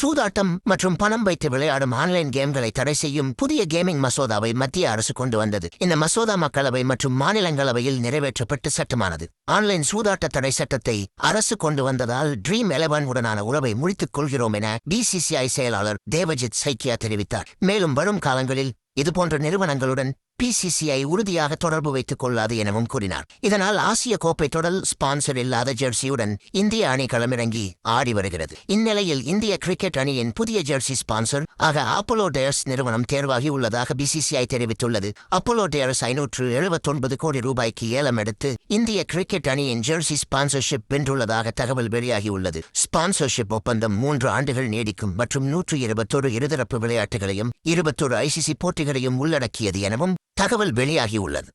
சூதாட்டம் மற்றும் பணம் வைத்து விளையாடும் ஆன்லைன் கேம்களை தடை செய்யும் புதிய கேமிங் மசோதாவை மத்திய அரசு கொண்டு வந்தது. இந்த மசோதா மக்களவை மற்றும் மாநிலங்களவையில் நிறைவேற்றப்பட்டு சட்டமானது. ஆன்லைன் சூதாட்ட தடை சட்டத்தை அரசு கொண்டு வந்ததால் ட்ரீம் எலவன் உடனான உறவை முடித்துக் கொள்கிறோம் என பிசிசிஐ செயலாளர் தேவஜித் சைக்கியா தெரிவித்தார். மேலும் வரும் காலங்களில் இதுபோன்ற நிறுவனங்களுடன் பிசிசிஐ உறுதியாக தொடர்பு வைத்துக் கொள்ளாது எனவும் கூறினார். இதனால் ஆசிய கோப்பை தொடர் ஸ்பான்சர் இல்லாத ஜெர்சியுடன் இந்திய அணி களமிறங்கி ஆடி வருகிறது. இந்நிலையில் இந்திய கிரிக்கெட் அணியின் புதிய ஜெர்சி ஸ்பான்சர் ஆக அப்போலோ டேர்ஸ் நிறுவனம் தேர்வாகி உள்ளதாக பிசிசிஐ தெரிவித்துள்ளது. அப்போலோ டேர்ஸ் ஐநூற்று எழுபத்தொன்பது கோடி ரூபாய்க்கு ஏலம் எடுத்து இந்திய கிரிக்கெட் அணியின் ஜெர்சி ஸ்பான்சர்ஷிப் வென்றுள்ளதாக தகவல் வெளியாகியுள்ளது. ஸ்பான்சர்ஷிப் ஒப்பந்தம் மூன்று ஆண்டுகள் நீடிக்கும் மற்றும் நூற்று இருபத்தொரு இருதரப்பு விளையாட்டுகளையும் இருபத்தொரு ஐசிசி போட்டிகளையும் உள்ளடக்கியது எனவும் தகவல் வெளியாகியுள்ளது